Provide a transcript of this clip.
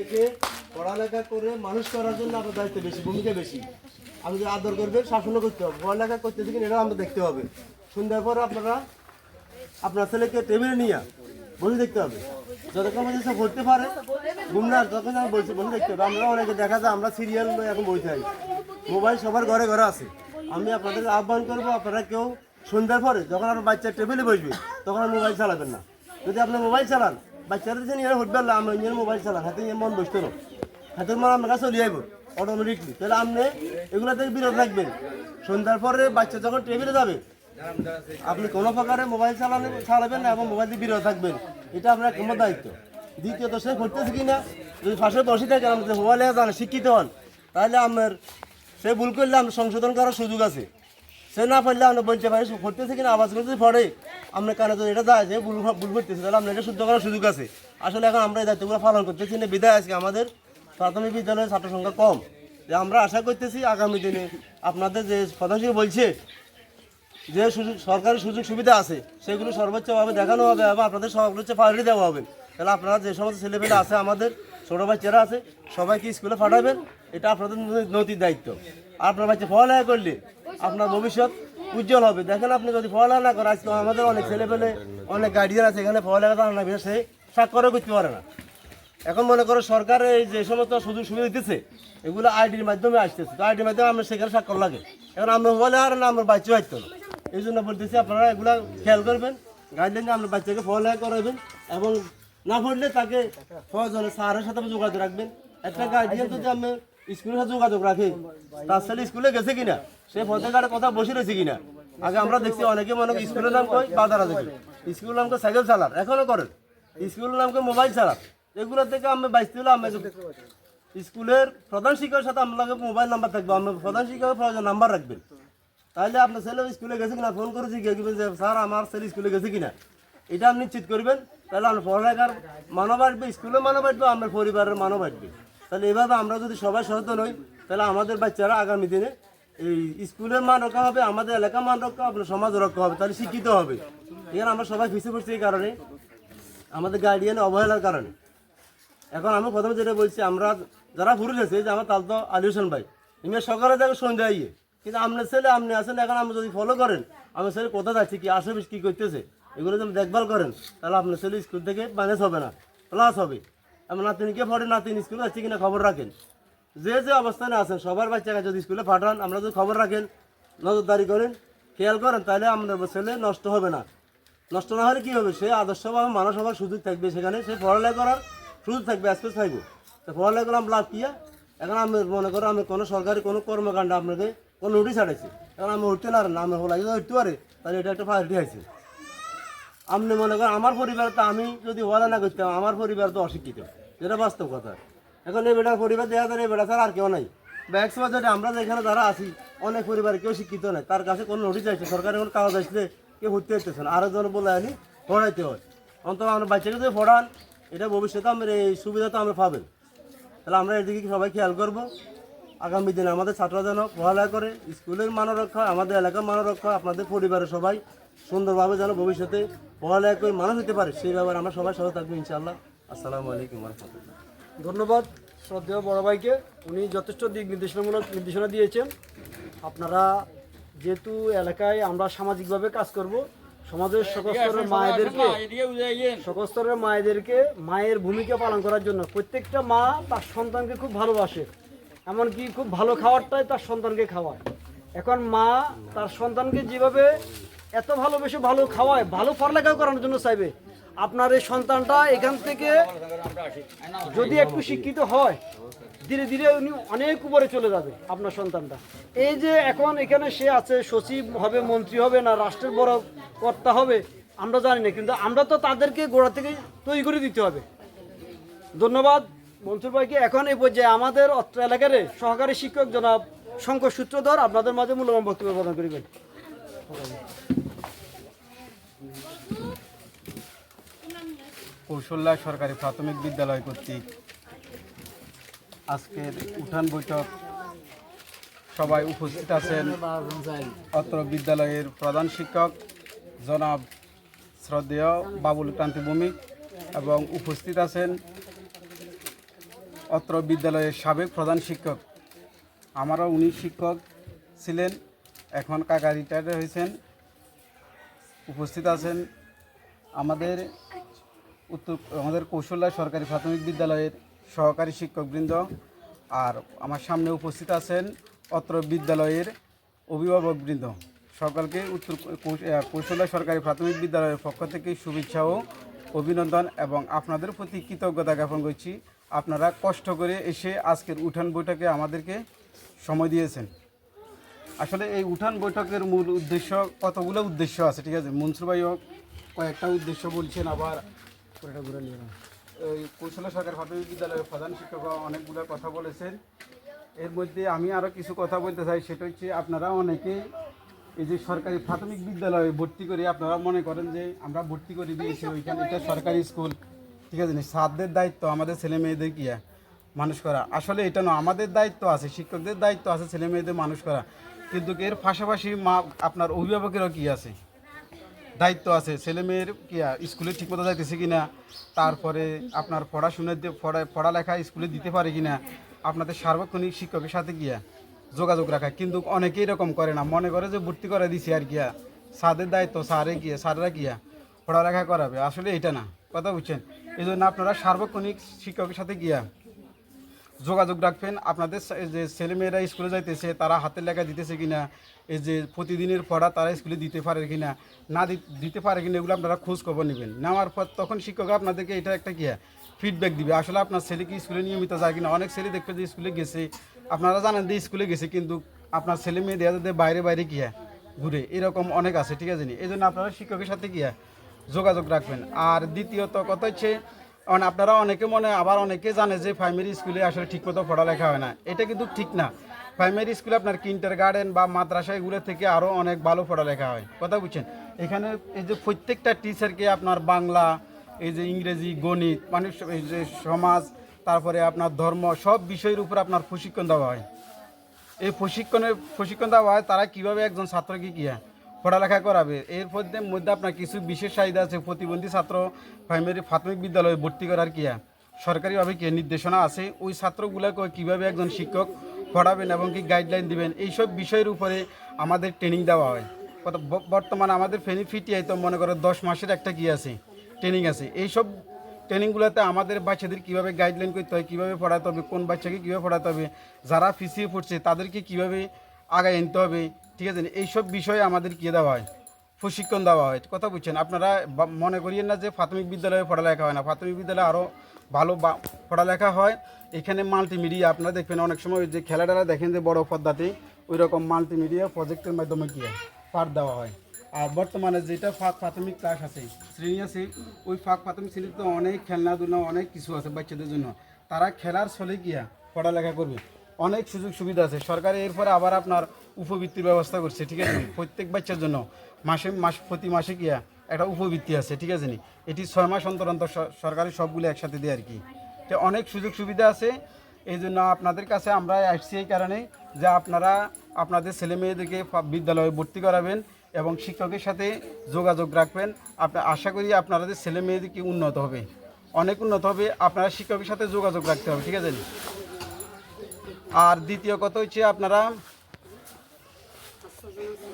থেকে পড়ালেখা করে মানুষ করার জন্য আপনার দায়িত্ব বেশি, ভূমিকা বেশি। আপনি যে আদর করবেন, শাসনও করতে হবে। পড়ালেখা করতেছে কিনা এটাও আমরা দেখতে হবে। সন্ধ্যার পরে আপনারা আপনার ছেলেকে টেবিলে নিয়ে বসে দেখতে হবে। যতক্ষণ পর্যন্ত সে পড়তে পারে গুমরাজ তখন আমি বলছি বসে দেখতে হবে। আমরা অনেকে দেখা যায়, আমরা সিরিয়াল এখন বই থাকি মোবাইল সবার ঘরে ঘরে আছে। আমি আপনাদের আহ্বান করব, আপনারা কেউ সন্ধ্যার পরে যখন আপনার বাচ্চা টেবিলে বসবে, তখন আর মোবাইল চালাবেন না। যদি আপনি মোবাইল চালান বাচ্চারা আল্লাহ আমরা ইঞ্জিনের মোবাইল মন না। মন চলে অটোমেটিকলি তাহলে আপনি রাখবেন সন্ধ্যার পরে বাচ্চা যখন টেবিলে যাবে, আপনি কোনো প্রকারে মোবাইল চালানো না এবং মোবাইল দিয়ে বিরত থাকবেন। এটা আপনার কোনো দায়িত্ব। দ্বিতীয়ত, সে করতেছে কিনা যদি ফাঁসে বসে থাকে, আমাদের মোবাইলে জানে শিক্ষিত হন, তাহলে আমার, সে ভুল করলে আমরা সংশোধন করার সুযোগ আছে। সে না পারলে আমরা বলতে পারি করতেছে কিনা, আওয়াজ করে যদি পড়ে আমরা কানে তো এটা যায় যে ভুল ভুল করতেছে, তাহলে আমরা এটা শুদ্ধ করার সুযোগ আছে। আসলে এখন আমরা এই দায়িত্বগুলো পালন করতেছি না, বিদায় আজকে আমাদের প্রাথমিক বিদ্যালয়ের ছাত্র সংখ্যা কম। যে আমরা আশা করতেছি আগামী দিনে আপনাদের যে প্রধান বলছে যে সুযোগ সরকারি সুযোগ সুবিধা আছে, সেগুলো সর্বোচ্চভাবে দেখানো হবে এবং আপনাদের সর্বোচ্চ প্রায়োরিটি দেওয়া হবে। তাহলে আপনারা যে সমস্ত ছেলেপেলে আছে, আমাদের ছোটো বাচ্চারা আছে, সবাইকে স্কুলে পাঠাবেন, এটা আপনাদের নৈতিক দায়িত্ব। আপনার বাচ্চা পড়ালেখা করলে আপনার ভবিষ্যৎ উজ্জ্বল হবে। দেখেন আপনি যদি পড়ালেখা না করেন, আজকে আমাদের অনেক ছেলেপেলে, অনেক গার্ডিয়ান আছে এখানে পড়ালেখা জানা না সে স্বাক্ষরও করতে পারে না। এখন মনে করো সরকার এই যে সমস্ত সুযোগ সুবিধা দিতেছে, এগুলো আইডির মাধ্যমে আসতেছে। তো আইডির মাধ্যমে আমরা সেখানে স্বাক্ষর লাগে। এখন আমরা মোবাইলে আর না, আমরা বাচ্চা হইতো না। এই জন্য বলতেছি আপনারা এগুলা খেয়াল করবেন গাইডলাইনে আপনার বাচ্চাকে পড়ালেখা করাবেন এবং না পড়লে তাকে প্রয়োজনে স্যারের সাথে যোগাযোগ রাখবেন। একটা গার্ডিয়ান যদি আমি স্কুলের সাথে যোগাযোগ রাখি। তার ছেলে স্কুলে গেছে কিনা? সে পথে কথা বসে রয়েছে কিনা? আগে আমরা দেখছি, অনেকে মনে স্কুলের নাম কই? বাজারা দেখি। স্কুলের নাম কই? সাইকেল চালার এখনও করেন। স্কুলের নাম কই? মোবাইল চালার এগুলো থেকে আমি বাইসতে হলে আমি স্কুলের প্রধান শিক্ষকের সাথে আপনাকে মোবাইল নাম্বার থাকবে। আপনার প্রধান শিক্ষকের প্রয়োজন নাম্বার রাখবেন। তাহলে আপনার ছেলে স্কুলে গেছে কিনা? ফোন করে জিজ্ঞেস করবেন যে স্যার, আমার ছেলে স্কুলে গেছে কিনা? এটা আপনি নিশ্চিত করবেন। তাহলে আপনার পড়ালেখার মানব বাড়বে স্কুলের মানব বাড়বে আপনার পরিবারের মানব বাড়বে তাহলে এভাবে আমরা যদি সবাই সচেতন হই, তাহলে আমাদের বাচ্চারা আগামী দিনে এই স্কুলের মান রক্ষা হবে, আমাদের এলাকার মান রক্ষা হবে, সমাজ রক্ষা হবে, তাহলে শিক্ষিত হবে। এখানে আমরা সবাই পিছিয়ে পড়ছি এই কারণে, আমাদের গার্ডিয়ান অবহেলার কারণে। এখন আমি প্রথমে যেটা বলছি, আমরা যারা পুরুষ আছে যে আমার তাল তো আলী হোসেন ভাই ইমে সকালে যাবে সন্ধ্যায় ইয়ে কিন্তু আপনার ছেলে, আপনি আসেন এখন আপনি যদি ফলো করেন আমার ছেলে কোথা যাচ্ছে, কি আসে কি করতেছে, এগুলো যদি দেখভাল করেন, তাহলে আপনার ছেলে স্কুল থেকে ম্যানেজ হবে না প্লাস হবে। আমার নাতিনিকে পড়ে, নাতিন স্কুলে যাচ্ছে কিনা খবর রাখেন। যে যে অবস্থানে আছেন, সবার বাচ্চাকে যদি স্কুলে পাঠান, আমরা যদি খবর রাখেন, নজরদারি করেন, খেয়াল করেন, তাহলে আপনার ছেলে নষ্ট হবে না। নষ্ট না হলে কী হবে? সে আদর্শভাবে মানুষ হওয়ার সুযোগ থাকবে সেখানে। সে পড়ালেখা করার সুযোগ থাকবে অ্যাসপেস থাকবে। তো পড়ালেখা করলাম, লাভ কিয়া এখন আমি মনে করো, আমি কোনো সরকারি কোনো কর্মকাণ্ড আপনাকে কোনো নোটিশ ছাড়াইছি। এখন আমি উঠতে না, আমি হলো যদি উঠতে পারে, তাহলে এটা একটা প্রায়োরিটি আছে। আপনি মনে করেন, আমার পরিবার তো আমি যদি ওয়াদা না করতাম, আমার পরিবার তো অশিক্ষিত। যেটা বাস্তব কথা। এখন এই বেটার পরিবার দেখা যায় এই বেটা ছাড়া আর কেউ নাই। ব্যাগস বাজারে আমরা যেখানে যারা আছি, অনেক পরিবার কেউ শিক্ষিত নাই। তার কাছে কোনো নোটিশ আসছে সরকারের কোনো কাগজ আসলে কেউ হতে হইতেছে না। আরেকজন বলে আনি, পড়াইতে হয়। অন্তত আমরা বাচ্চাকে যদি পড়ান, এটা ভবিষ্যতে আমরা এই সুবিধা তো আমরা পাবেন। তাহলে আমরা এদিকে সবাই খেয়াল করব। আগামী দিনে আমাদের ছাত্ররা যেন পড়ালেখা করে, স্কুলের মান রক্ষা, আমাদের এলাকার মান রক্ষা, আপনাদের পরিবারের সবাই সুন্দরভাবে যেন ভবিষ্যতে পড়ালেখা করে মানুষ হতে পারে, সেই ব্যাপারে আমরা সবাই সহ থাকব ইনশাআল্লাহ। ধন্যবাদ শ্রদ্ধেয় বড় ভাইকে। উনি যথেষ্ট দিক নির্দেশনামূলক নির্দেশনা দিয়েছেন। আপনারা যেহেতু এলাকায় আমরা সামাজিকভাবে কাজ করব, সমাজের সকল স্তরের মায়েদেরকে সকল স্তরের মায়েদেরকে মায়ের ভূমিকা পালন করার জন্য প্রত্যেকটা মা তার সন্তানকে খুব ভালোবাসে। এমনকি খুব ভালো খাবারটাই তার সন্তানকে খাওয়ায়। এখন মা তার সন্তানকে যেভাবে এত ভালোবেসে ভালো খাওয়ায়, ভালো পড়ালেখা করানোর জন্য চাইবে আপনার এই সন্তানটা এখান থেকে যদি একটু শিক্ষিত হয়, ধীরে ধীরে উনি অনেক উপরে চলে যাবে আপনার সন্তানটা। এই যে এখন এখানে সে আছে, সচিব হবে, মন্ত্রী হবে না, রাষ্ট্রের বড় কর্তা হবে, আমরা জানি না, কিন্তু আমরা তো তাদেরকে গোড়া থেকে তৈরি করে দিতে হবে। ধন্যবাদ। মনসুর ভাইকে এখন এই পর্যায়ে আমাদের অত্র এলাকার সহকারী শিক্ষক জনাব শঙ্কর সূত্রধর আপনাদের মাঝে মূল্যবান বক্তব্য প্রদান করিবেন। কৌশল্যা সরকারি প্রাথমিক বিদ্যালয় কর্তৃক আজকের উঠান বৈঠক সবাই উপস্থিত আছেন অত্র বিদ্যালয়ের প্রধান শিক্ষক জনাব শ্রদ্ধেয় বাবুল ক্রান্তি ভৌমিক এবং উপস্থিত আছেন অত্র বিদ্যালয়ের সাবেক প্রধান শিক্ষক। আমারও উনি শিক্ষক ছিলেন, এখন কাকা রিটায়ার্ড হয়েছেন। উপস্থিত আছেন আমাদের উত্তর, আমাদের কৌশল্যা সরকারি প্রাথমিক বিদ্যালয়ের সহকারী শিক্ষকবৃন্দ আর আমার সামনে উপস্থিত আছেন অত্র বিদ্যালয়ের অভিভাবকবৃন্দ। সকলকে উত্তর কৌশল্যা সরকারি প্রাথমিক বিদ্যালয়ের পক্ষ থেকে শুভেচ্ছা ও অভিনন্দন এবং আপনাদের প্রতি কৃতজ্ঞতা জ্ঞাপন করছি। আপনারা কষ্ট করে এসে আজকের উঠান বৈঠকে আমাদেরকে সময় দিয়েছেন। আসলে এই উঠান বৈঠকের মূল উদ্দেশ্য কতগুলো উদ্দেশ্য আছে, ঠিক আছে? মনসুর ভাইও কয়েকটা উদ্দেশ্য বলছেন, আবার এই কৌশল সরকার প্রাথমিক বিদ্যালয়ের প্রধান শিক্ষক অনেকগুলো কথা বলেছেন। এর মধ্যে আমি আরও কিছু কথা বলতে চাই সেটা হচ্ছে আপনারা অনেকে এই যে সরকারি প্রাথমিক বিদ্যালয়ে ভর্তি করে আপনারা মনে করেন যে আমরা ভর্তি করে দিয়েছি ওইখানে এটা সরকারি স্কুল। ঠিক আছে সাধ্যের দায়িত্ব আমাদের ছেলে মেয়েদের কি মানুষ করা। আসলে এটা না আমাদের দায়িত্ব আছে শিক্ষকদের দায়িত্ব আছে ছেলে মেয়েদের মানুষ করা। কিন্তু এর পাশাপাশি মা আপনার অভিভাবকেরও কি আছে? দায়িত্ব আছে। ছেলে মেয়ের কি স্কুলে ঠিকমতো যাইতেছে কিনা? তারপরে আপনার পড়াশোনার যে পড়া পড়ালেখা স্কুলে দিতে পারে কিনা? আপনাদের সার্বক্ষণিক শিক্ষকের সাথে গিয়া যোগাযোগ রাখা। কিন্তু অনেকেই এরকম করে না। মনে করে যে ভর্তি করে দিছি আর গিয়া স্যারের দায়িত্ব স্যারে গিয়ে, স্যাররা গিয়া পড়ালেখা করাবে। আসলে এটা না। কথা বুঝছেন? এই জন্য আপনারা সার্বক্ষণিক শিক্ষকের সাথে গিয়া যোগাযোগ রাখবেন। আপনাদের যে ছেলেমেয়েরা স্কুলে যাইতেছে, তারা হাতের লেখা দিতেছে কিনা, এই যে প্রতিদিনের পড়া তারা স্কুলে দিতে পারে কিনা, না দিতে পারে কিনা, এগুলো আপনারা খোঁজ খবর নেবেন। নেওয়ার পর তখন শিক্ষক আপনাদেরকে এটা একটা কি ফিডব্যাক দিবে। আসলে আপনার ছেলে কি স্কুলে নিয়মিত যায় কিনা? অনেক ছেলে দেখবে যে স্কুলে গেছে। আপনারা জানেন যে স্কুলে গেছে, কিন্তু আপনার ছেলে মেয়ে দেওয়া যাতে বাইরে বাইরে গিয়া ঘুরে। এরকম অনেক আছে, ঠিক আছে নি? এই জন্য আপনারা শিক্ষকের সাথে গিয়া যোগাযোগ রাখবেন। আর দ্বিতীয়ত কথা হচ্ছে কারণ আপনারা অনেকে মনে আবার অনেকে জানে যে প্রাইমারি স্কুলে আসলে ঠিকমতো পড়ালেখা হয় না। এটা কিন্তু ঠিক না। প্রাইমারি স্কুলে আপনার কিন্টার গার্ডেন বা মাদ্রাসা এগুলো থেকে আরও অনেক ভালো পড়ালেখা হয়। কথা বুঝছেন? এখানে এই যে প্রত্যেকটা টিচারকে আপনার বাংলা এই যে ইংরেজি গণিত মানুষ এই যে সমাজ তারপরে আপনার ধর্ম সব বিষয়ের উপর আপনার প্রশিক্ষণ দেওয়া হয়। এই প্রশিক্ষণের প্রশিক্ষণ দেওয়া হয় তারা কীভাবে একজন ছাত্রকে কী হয়, পড়ালেখা করাবে। এর মধ্যে আপনার কিছু বিশেষ চাহিদা আছে। প্রতিবন্ধী ছাত্র প্রাইমারি প্রাথমিক বিদ্যালয়ে ভর্তি করার কি হয়, সরকারিভাবে কি নির্দেশনা আছে? ওই ছাত্রগুলোকে কীভাবে একজন শিক্ষক পড়াবেন এবং কি গাইডলাইন দিবেন? এইসব বিষয়ের উপরে আমাদের ট্রেনিং দেওয়া হয়। বর্তমানে আমাদের ফেনি ফিটিআই তো মনে করো দশ মাসের একটা কি আছে? ট্রেনিং আছে। এইসব ট্রেনিংগুলোতে আমাদের বাচ্চাদের কীভাবে গাইডলাইন করতে হয় কীভাবে পড়াতে হবে কোন বাচ্চাকে কীভাবে পড়াতে হবে যারা পিছিয়ে পড়ছে তাদেরকে কীভাবে আগায় আনতে হবে ঠিক আছে, এইসব বিষয়ে আমাদের কী দেওয়া হয়? প্রশিক্ষণ দেওয়া হয়। কথা বুঝছেন আপনারা মনে করিয়েন না যে প্রাথমিক বিদ্যালয়ে পড়ালেখা হয় না। প্রাথমিক বিদ্যালয়ে আরও ভালো পড়ালেখা হয়। এখানে মাল্টিমিডিয়া আপনারা দেখবেন, অনেক সময় যে খেলাটারা দেখেন যে বড় পদ্মাতে ওই রকম মাল্টিমিডিয়া প্রজেক্টের মাধ্যমে কি হয়? পাঠ দেওয়া হয়। আর বর্তমানে যেটা ফাঁক প্রাথমিক ক্লাস আছে, শ্রেণি আছে, ওই ফাঁক প্রাথমিক শ্রেণীতে অনেক খেলনাধুলা, অনেক কিছু আছে বাচ্চাদের জন্য। তারা খেলার ছলে গিয়া পড়ালেখা করবে। অনেক সুযোগ সুবিধা আছে। সরকার এরপরে আবার আপনার উপবৃত্তির ব্যবস্থা করছে, ঠিক আছে প্রত্যেক বাচ্চার জন্য মাসে, মাস, প্রতি মাসে গিয়া একটা উপবৃত্তি আছে, ঠিক আছে নি? এটি ছয় মাস অন্তর অন্তর সরকারি সবগুলো একসাথে দেয় আর কি। তো অনেক সুযোগ সুবিধা আছে, এই জন্য আপনাদের কাছে আমরা আসছি এই কারণে যে আপনারা আপনাদের ছেলে মেয়েদেরকে বিদ্যালয়ে ভর্তি করাবেন এবং শিক্ষকের সাথে যোগাযোগ রাখবেন। আপনার আশা করি আপনাদের ছেলে মেয়েদেরকে উন্নত হবে? অনেক উন্নত হবে, আপনারা শিক্ষকের সাথে যোগাযোগ রাখতে হবে, ঠিক আছে আর দ্বিতীয় কথা হচ্ছে আপনারা Mm-hmm.